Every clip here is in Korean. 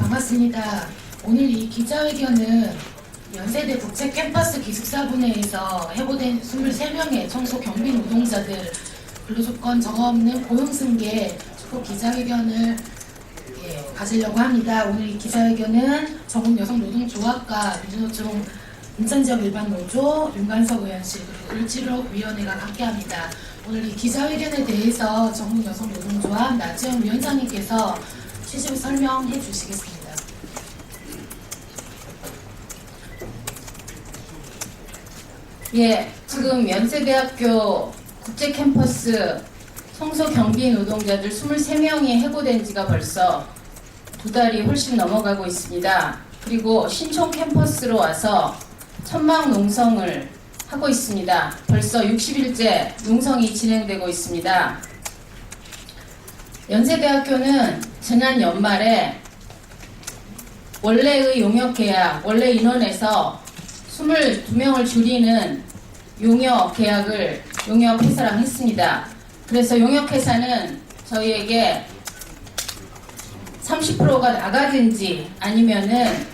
반갑습니다. 오늘 이 기자회견은 연세대 국제 캠퍼스 기숙사분해에서 해고된 23명의 청소 경비 노동자들 근로조건 정화 없는 고용승계 축구 기자회견을 예, 가지려고 합니다. 오늘 이 기자회견은 전국 여성노동조합과 민주노총 인천지역 일반노조, 윤관석 의원실 그리고 을지로위원회가 함께합니다. 오늘 이 기자회견에 대해서 전국 여성노동조합 나지영 위원장님께서 취지를 설명해 주시겠습니다. 예, 지금 연세대학교 국제캠퍼스 청소 경비 노동자들 23명이 해고된 지가 벌써 두 달이 훨씬 넘어가고 있습니다. 그리고 신촌 캠퍼스로 와서 천막 농성을 하고 있습니다. 벌써 60일째 농성이 진행되고 있습니다. 연세대학교는 지난 연말에 원래의 용역 계약, 원래 인원에서 22명을 줄이는 용역 계약을 용역 회사랑 했습니다. 그래서 용역 회사는 저희에게 30%가 나가든지 아니면은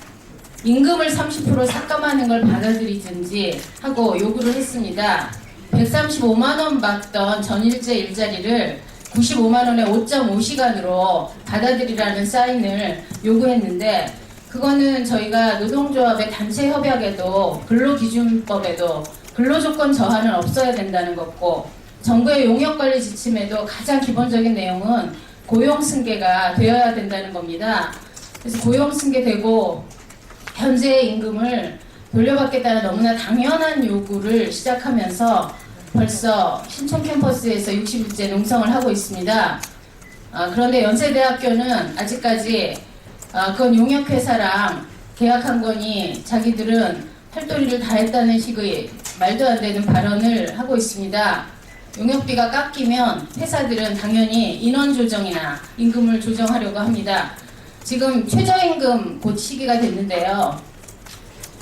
임금을 30% 삭감하는 걸 받아들이든지 하고 요구를 했습니다. 135만 원 받던 전일제 일자리를 95만 원에 5.5시간으로 받아들이라는 사인을 요구했는데 그거는 저희가 노동조합의 단체 협약에도 근로기준법에도 근로조건 저하는 없어야 된다는 거고 정부의 용역관리 지침에도 가장 기본적인 내용은 고용승계가 되어야 된다는 겁니다. 그래서 고용승계되고 현재의 임금을 돌려받겠다는 너무나 당연한 요구를 시작하면서 벌써 신촌 캠퍼스에서 60일째 농성을 하고 있습니다. 아, 그런데 연세대학교는 아직까지 아, 그건 용역회사랑 계약한 거니 자기들은 팔도리를 다 했다는 식의 말도 안 되는 발언을 하고 있습니다. 용역비가 깎이면 회사들은 당연히 인원 조정이나 임금을 조정하려고 합니다. 지금 최저임금 곧 시기가 됐는데요.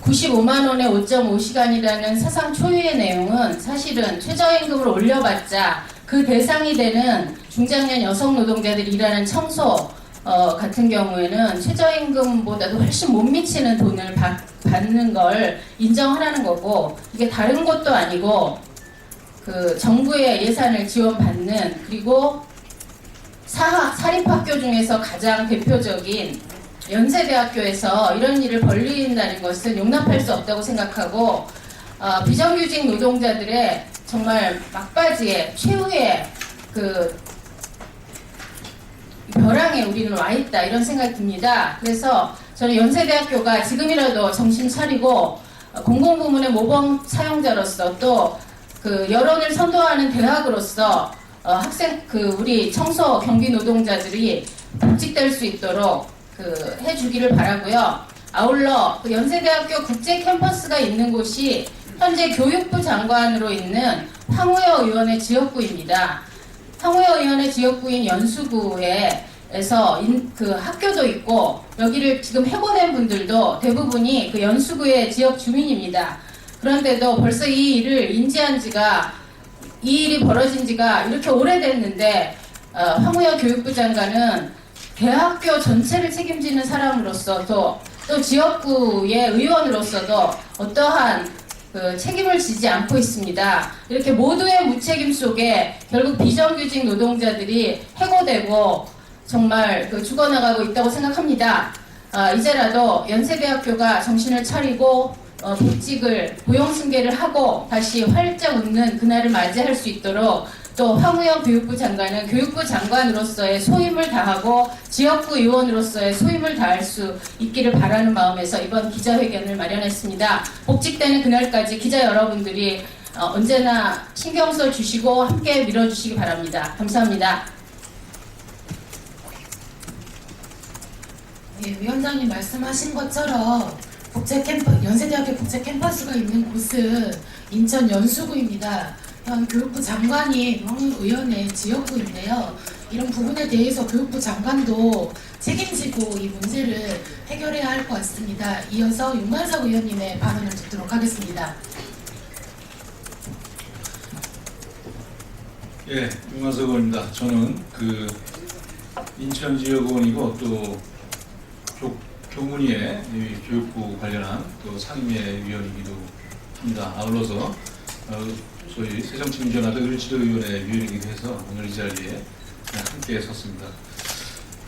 95만 원에 5.5시간이라는 사상 초유의 내용은 사실은 최저임금을 올려봤자 그 대상이 되는 중장년 여성 노동자들이 일하는 청소 어, 같은 경우에는 최저임금보다도 훨씬 못 미치는 돈을 받, 받는 걸 인정하라는 거고 이게 다른 것도 아니고 그 정부의 예산을 지원받는 그리고 사, 사립학교 중에서 가장 대표적인 연세대학교에서 이런 일을 벌린다는 것은 용납할 수 없다고 생각하고 어, 비정규직 노동자들의 정말 막바지에 최후의 그 벼랑에 우리는 와 있다 이런 생각이 듭니다. 그래서 저는 연세대학교가 지금이라도 정신 차리고 어, 공공부문의 모범 사용자로서 또 그 여론을 선도하는 대학으로서 어, 학생 그 우리 청소 경비 노동자들이 복직될 수 있도록 그 해주기를 바라고요. 아울러 그 연세대학교 국제 캠퍼스가 있는 곳이 현재 교육부 장관으로 있는 황우여 의원의 지역구입니다. 황우여 의원의 지역구인 연수구에 에서 인- 그 학교도 있고 여기를 지금 해고된 분들도 대부분이 그 연수구의 지역 주민입니다. 그런데도 벌써 이 일을 인지한 지가 이 일이 벌어진 지가 이렇게 오래됐는데 어, 황우여 교육부 장관은 대학교 전체를 책임지는 사람으로서 또, 또 지역구의 의원으로서도 어떠한 그 책임을 지지 않고 있습니다. 이렇게 모두의 무책임 속에 결국 비정규직 노동자들이 해고되고 정말 그 죽어나가고 있다고 생각합니다. 아, 이제라도 연세대학교가 정신을 차리고 어, 복직을 고용 승계를 하고 다시 활짝 웃는 그날을 맞이할 수 있도록 또 황우영 교육부 장관은 교육부 장관으로서의 소임을 다하고 지역구 의원으로서의 소임을 다할 수 있기를 바라는 마음에서 이번 기자회견을 마련했습니다. 복직되는 그날까지 기자 여러분들이 어, 언제나 신경 써 주시고 함께 밀어주시기 바랍니다. 감사합니다. 예, 위원장님 말씀하신 것처럼 국제 캠퍼 연세대학교 국제 캠퍼스가 있는 곳은 인천 연수구입니다. 현 교육부 장관이 황 의원의 지역구인데요. 이런 부분에 대해서 교육부 장관도 책임지고 이 문제를 해결해야 할 것 같습니다. 이어서 윤관석 의원님의 발언을 듣도록 하겠습니다. 예, 윤관석 의원입니다. 저는 그 인천 지역 의원이고 또 교, 교문위의 이 교육부 관련한 또 상임위 위원이기도 합니다. 아울러서 어, 저희 새정치민주연합의 을지로위원회 위원이기도 해서 오늘 이 자리에 함께 섰습니다.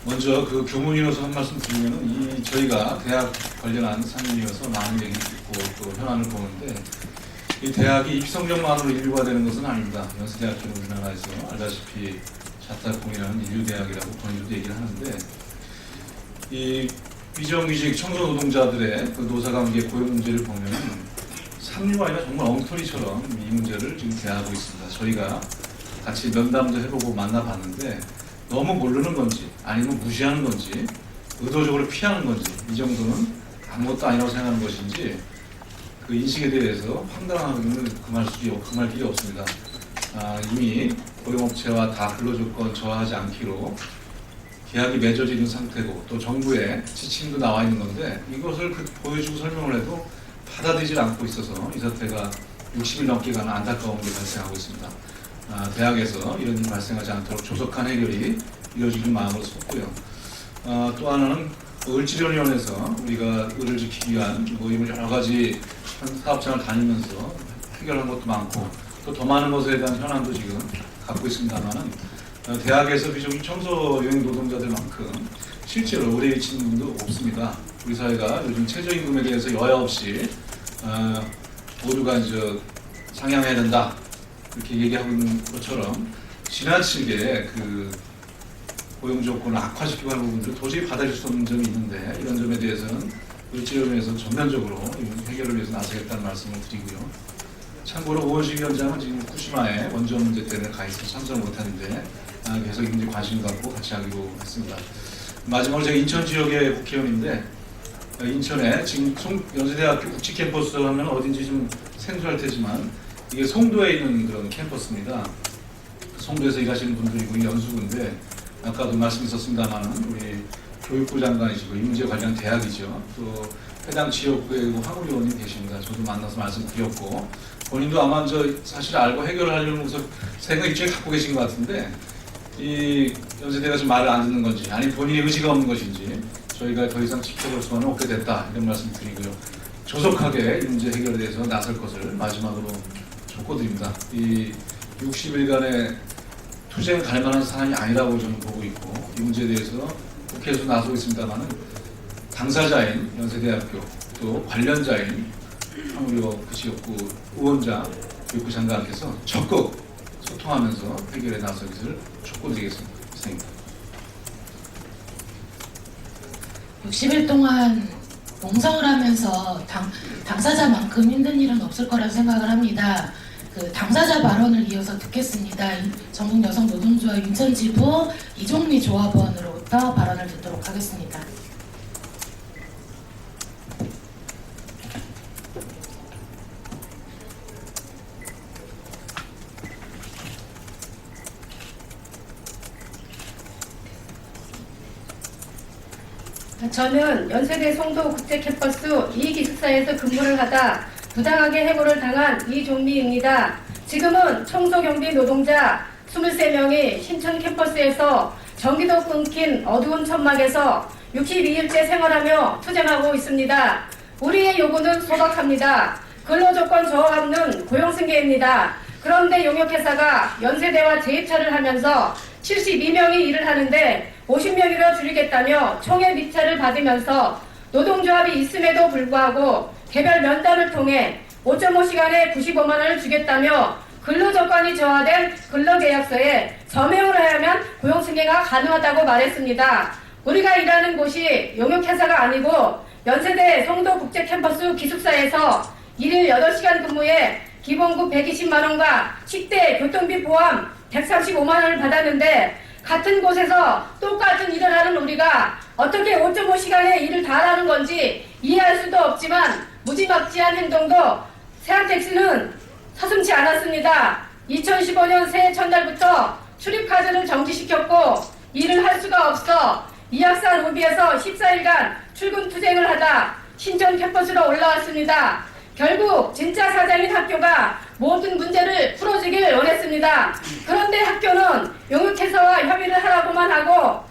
먼저 그 교문위로서 한 말씀 드리면은 이 저희가 대학 관련한 상임위여서 많은 얘기 듣고 또 현안을 보는데 이 대학이 입성적만으로 인류가 되는 것은 아닙니다. 연세대학교는 우리나라에서 알다시피 자타공이라는 인류대학이라고 본인도 얘기를 하는데 이 비정규직 청소 노동자들의 그 노사관계 고용 문제를 보면은 삼류가 아니라 정말 엉터리처럼 이 문제를 지금 대하고 있습니다. 저희가 같이 면담도 해보고 만나봤는데 너무 모르는 건지 아니면 무시하는 건지 의도적으로 피하는 건지 이 정도는 아무것도 아니라고 생각하는 것인지 그 인식에 대해서 황당하게는 금할 수기 금할 길이 없습니다. 아, 이미 고용업체와 다 근로조건 저하하지 않기로 계약이 있는 상태고 또 정부의 지침도 나와 있는 건데 이것을 그 보여주고 설명을 해도 받아들이질 않고 있어서 이 사태가 60일 넘게 가는 안타까운 게 발생하고 있습니다. 아, 대학에서 이런 일이 발생하지 않도록 조속한 해결이 이루어지는 마음으로 섰고요. 아, 또 하나는 을지련위원회에서 우리가 을을 지키기 위한 모임을 여러 가지 사업장을 다니면서 해결한 것도 많고 또 더 많은 것에 대한 현안도 지금 갖고 있습니다만은 어, 대학에서 비정규 청소 여행 노동자들만큼 실제로 의뢰 위치는 분도 없습니다. 우리 사회가 요즘 최저임금에 대해서 여야 없이 어, 모두가 이제 상향해야 된다 이렇게 얘기하고 있는 것처럼 지나치게 그 고용 조건을 악화시키고 하는 부분들 도저히 받아줄 수 없는 점이 있는데 이런 점에 대해서는 을지로에서 전면적으로 이 해결을 위해서 나서겠다는 말씀을 드리고요. 참고로 오원식 위원장은 지금 후쿠시마에 원전 문제 때문에 가 있어서 참석을 못하는데 아, 계속 이 문제 관심 갖고 같이 하기로 했습니다. 마지막으로 제가 인천 지역의 국회의원인데 어, 인천에 지금 송, 연세대학교 국지 캠퍼스 하면 어딘지 좀 생소할 테지만 이게 송도에 있는 그런 캠퍼스입니다. 송도에서 일하시는 분들이고 연수구인데 아까도 말씀 있었습니다만은 우리 교육부 장관이시고 이 문제 관련 대학이죠. 또 해당 지역구에 의원님 계십니다. 저도 만나서 말씀드렸고 본인도 아마 저 사실 알고 해결을 하려는 모습 생각 일종의 갖고 계신 것 같은데 이 연세대가 좀 말을 안 듣는 건지 아니 본인의 의지가 없는 것인지 저희가 더 이상 지켜볼 수는 없게 됐다 이런 말씀 드리고요. 조속하게 이 문제 해결에 대해서 나설 것을 마지막으로 촉구드립니다. 이 60일간의 투쟁 갈 만한 사안이 아니라고 저는 보고 있고 이 문제에 대해서 국회에서 나서고 있습니다만은 당사자인 연세대학교 또 관련자인 한우리가 그 지역구 의원장 교육부 장관께서 적극 소통하면서 해결에 나서기를 촉구드리겠습니다. 이상입니다. 60일 동안 농성을 하면서 당, 당사자만큼 힘든 일은 없을 거라 생각을 합니다. 그 당사자 발언을 이어서 듣겠습니다. 이- 전국 여성 노동조합 인천지부 이종미 조합원으로부터 발언을 듣도록 하겠습니다. 저는 연세대 송도 국제캠퍼스 이기숙사에서 근무를 하다 부당하게 해고를 당한 이종미입니다. 지금은 청소경비 노동자 23명이 신천 캠퍼스에서 전기도 끊긴 어두운 천막에서 62일째 생활하며 투쟁하고 있습니다. 우리의 요구는 소박합니다. 근로조건 저하 없는 고용승계입니다. 그런데 용역회사가 연세대와 재입찰을 하면서 72명이 일을 하는데 50명으로 줄이겠다며 총회 미차를 받으면서 노동조합이 있음에도 불구하고 개별 면담을 통해 5.5시간에 95만 원을 주겠다며 근로조건이 저하된 근로계약서에 서명을 하야만 고용승계가 가능하다고 말했습니다. 우리가 일하는 곳이 용역회사가 아니고 연세대 송도국제캠퍼스 기숙사에서 일일 8시간 근무에 기본급 120만 원과 식대, 교통비 포함 135만 원을 받았는데 같은 곳에서 똑같은 일을 하는 우리가 어떻게 5.5시간의 일을 다 하는 건지 이해할 수도 없지만 무지막지한 행동도 세안택시는 서슴지 않았습니다. 2015년 새해 첫날부터 출입카드를 정지시켰고 일을 할 수가 없어 이학산 우비에서 14일간 출근 투쟁을 하다 신천 캠퍼스로 올라왔습니다. 결국 진짜 사장인 학교가 모든 문제를 풀어주길 원했습니다. 그런데 학교는 용역회사와 협의를 하라고만 하고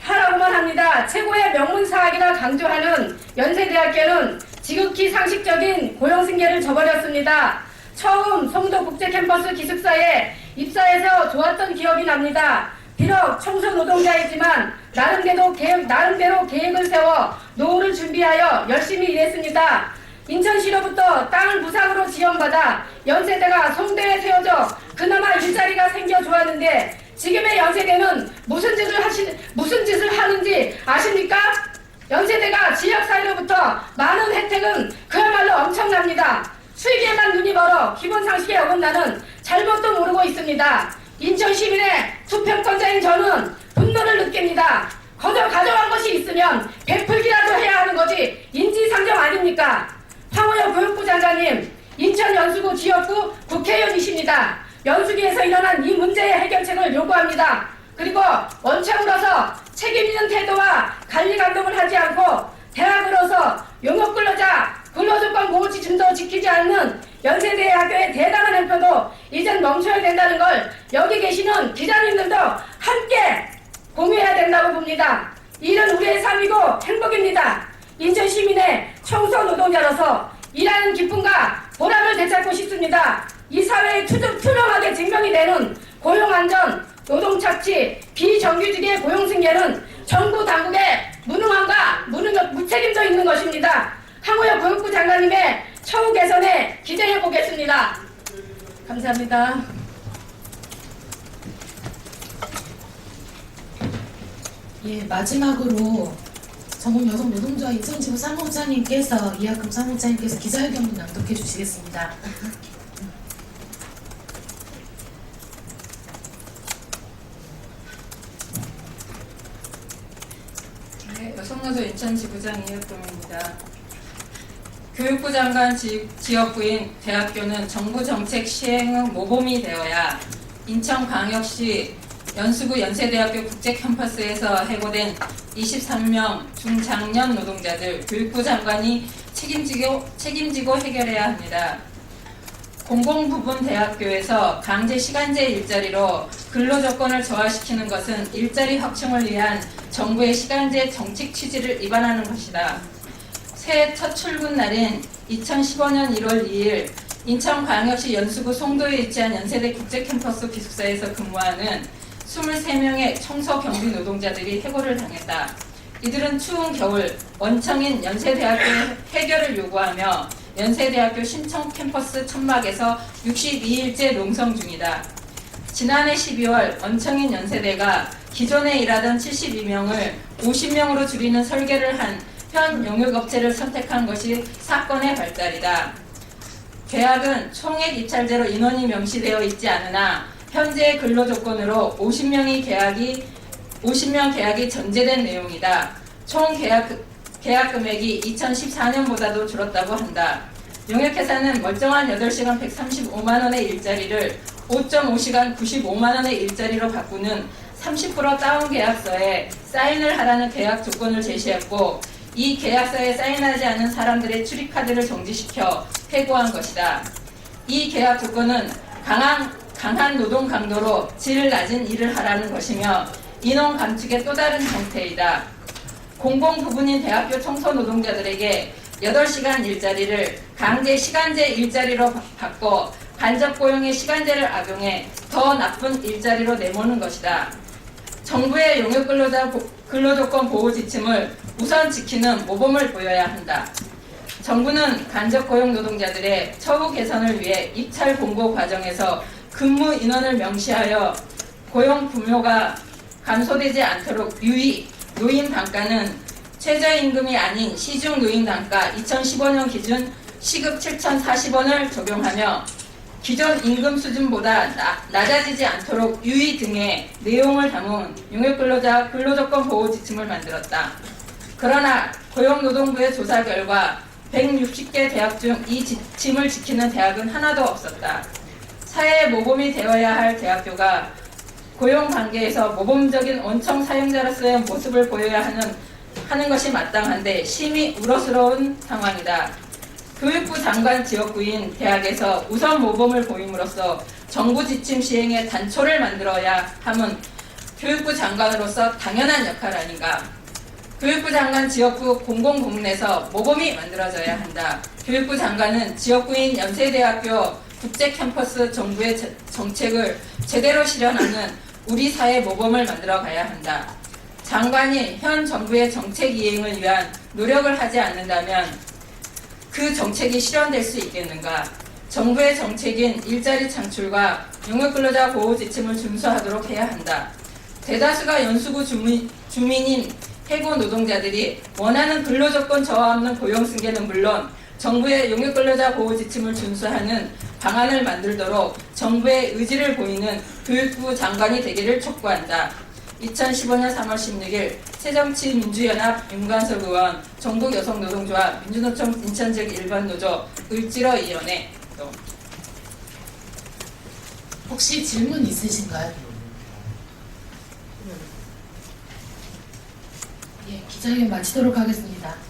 하라고만 합니다. 최고의 명문 사학이라 강조하는 연세대학교는 지극히 상식적인 고용 승계를 저버렸습니다. 처음 송도 국제 캠퍼스 기숙사에 입사해서 좋았던 기억이 납니다. 비록 청소 노동자이지만 나름대로 계획, 나름대로 계획을 세워 노후를 준비하여 열심히 일했습니다. 인천시로부터 땅을 무상으로 지원받아 연세대가 송대에 세워져 그나마 일자리가 생겨 좋았는데 지금의 연세대는 무슨 짓을 하시 무슨 짓을 하는지 아십니까? 연세대가 지역사회로부터 많은 혜택은 그야말로 엄청납니다. 수익에만 눈이 멀어 기본 상식에 어긋나는 잘못도 모르고 있습니다. 인천 시민의 투표권자인 저는 분노를 느낍니다. 거저 가져간 것이 있으면 베풀기라도 해야 하는 거지 인지상정 아닙니까? 황호영 교육부 장관님, 인천 연수구 지역구 국회의원이십니다. 연수기에서 일어난 이 문제의 해결책을 요구합니다. 그리고 원청으로서 책임 있는 태도와 관리 감독을 하지 않고 대학으로서 용역 근로자 근로조건 보호 지침도 지키지 않는 연세대학교의 대단한 행태도 이젠 멈춰야 된다는 걸 여기 계시는 기자님들도 함께 공유해야 된다고 봅니다. 일은 우리의 삶이고 행복입니다. 인천 시민의 청소 노동자로서 일하는 기쁨과 보람을 되찾고 싶습니다. 이 사회에 투, 투명하게 증명이 되는 고용안전, 노동착취, 비정규직의 고용승계는 정부 당국의 무능함과 무능, 무책임도 있는 것입니다. 황우여 교육부 장관님의 처우 개선에 기대해 보겠습니다. 감사합니다. 예, 마지막으로 전국 여성 노동조합 인천지부 사무국장님께서 이하금 사무국장님께서 기자회견문 낭독해 주시겠습니다. 네, 여성노조 인천지부장 이혁동입니다. 교육부 장관 지, 지역구인 대학교는 정부 정책 시행의 모범이 되어야 인천광역시 연수구 연세대학교 국제 캠퍼스에서 해고된 23명 중장년 노동자들 교육부 장관이 책임지고, 책임지고 해결해야 합니다. 공공부분 대학교에서 강제 시간제 일자리로 근로 조건을 저하시키는 것은 일자리 확충을 위한 정부의 시간제 정책 취지를 위반하는 것이다. 새해 첫 출근 날인 2015년 1월 2일 인천광역시 연수구 송도에 위치한 연세대 국제캠퍼스 기숙사에서 근무하는 23명의 청소 경비 노동자들이 해고를 당했다. 이들은 추운 겨울 원청인 연세대학교 해결을 요구하며 연세대학교 신청 캠퍼스 천막에서 62일째 농성 중이다. 지난해 12월 원청인 연세대가 기존에 일하던 72명을 50명으로 줄이는 설계를 한 현 용역업체를 선택한 것이 사건의 발달이다. 계약은 총액 입찰제로 인원이 명시되어 있지 않으나 현재 근로 조건으로 50명이 계약이 50명 계약이 전제된 내용이다. 총 계약 계약 금액이 2014년보다도 줄었다고 한다. 용역회사는 멀쩡한 8시간 135만 원의 일자리를 5.5시간 95만 원의 일자리로 바꾸는 30% 다운 계약서에 사인을 하라는 계약 조건을 제시했고 이 계약서에 사인하지 않은 사람들의 출입카드를 정지시켜 해고한 것이다. 이 계약 조건은 강한, 강한 노동 강도로 질 낮은 일을 하라는 것이며 인원 감축의 또 다른 형태이다. 공공 부분인 대학교 청소 노동자들에게 8시간 일자리를 강제 시간제 일자리로 바- 바꿔 간접 고용의 시간제를 악용해 더 나쁜 일자리로 내모는 것이다. 정부의 용역 근로자 보- 근로조건 보호 지침을 우선 지키는 모범을 보여야 한다. 정부는 간접 고용 노동자들의 처우 개선을 위해 입찰 공고 과정에서 근무 인원을 명시하여 고용 분묘가 감소되지 않도록 유의 노인 단가는 최저임금이 아닌 시중 노인 단가 2015년 기준 시급 7,040원을 적용하며 기존 임금 수준보다 나- 낮아지지 않도록 유의 등의 내용을 담은 용역근로자 근로조건 보호 지침을 만들었다. 그러나 고용노동부의 조사 결과 160개 대학 중 이 지침을 지키는 대학은 하나도 없었다. 사회의 모범이 되어야 할 대학교가 고용 관계에서 모범적인 원청 사용자로서의 모습을 보여야 하는 하는 것이 마땅한데 심히 우러스러운 상황이다. 교육부 장관 지역구인 대학에서 우선 모범을 보임으로써 정부 지침 시행에 단초를 만들어야 함은 교육부 장관으로서 당연한 역할 아닌가? 교육부 장관 지역구 공공부문에서 모범이 만들어져야 한다. 교육부 장관은 지역구인 연세대학교 국제 캠퍼스 정부의 제- 정책을 제대로 실현하는 우리 사회 모범을 만들어 가야 한다. 장관이 현 정부의 정책 이행을 위한 노력을 하지 않는다면 그 정책이 실현될 수 있겠는가? 정부의 정책인 일자리 창출과 용역근로자 보호 지침을 준수하도록 해야 한다. 대다수가 연수구 주민, 주민인 해고 노동자들이 원하는 근로조건 저하 없는 고용 승계는 물론 정부의 용역근로자 보호 지침을 준수하는 방안을 만들도록 정부의 의지를 보이는 교육부 장관이 되기를 촉구한다. 2015년 3월 16일 새정치 민주연합 윤관석 의원, 전국 여성노동조합 민주노총 인천지역 일반 노조 을지로 위원회 또 혹시 질문 있으신가요? 예, 기 자회견 마치도록 하겠습니다.